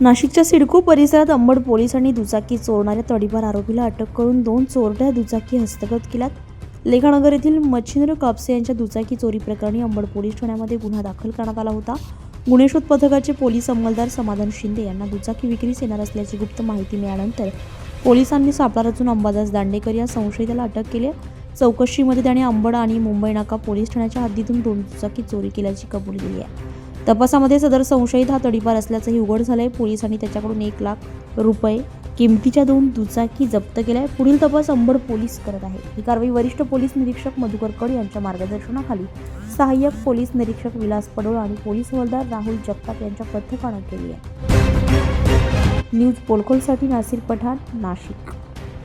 नाशिकच्या सिडको परिसरात अंबड पोलिसांनी दुचाकी चोरणाऱ्या तडीपार आरोपीला अटक करून दोन चोरट्या दुचाकी हस्तगत केल्यात. लेखानगर येथील मच्छिंद्र कापसे यांच्या दुचाकी चोरी प्रकरणी अंबड पोलीस ठाण्यामध्ये गुन्हा दाखल करण्यात आला होता. गुणेशोध पथकाचे पोलीस अंमलदार समाधान शिंदे यांना दुचाकी विक्रीस येणार असल्याची गुप्त माहिती मिळाल्यानंतर पोलिसांनी सापळा रचून अंबादास दांडेकर या संशयिताला अटक केली आहे. चौकशीमध्ये त्याने अंबड आणि मुंबई नाका पोलीस ठाण्याच्या हद्दीतून दोन दुचाकी चोरी केल्याची कबुली दिली आहे. तपासामध्ये सदर संशयित हा तडीपार असल्याचंही उघड झालंय. पोलिसांनी त्याच्याकडून एक लाख रुपये किमतीच्या दोन दुचाकी जप्त केल्या आहे पुढील तपास अंबड पोलीस करत आहे. ही कारवाई वरिष्ठ पोलीस निरीक्षक मधुकर कड यांच्या मार्गदर्शनाखाली सहाय्यक पोलीस निरीक्षक विलास पडोळ आणि पोलीस हवालदार राहुल जगताप यांच्या पथकानं केली आहे. न्यूज पोलकोलसाठी नासिर पठाण नाशिक.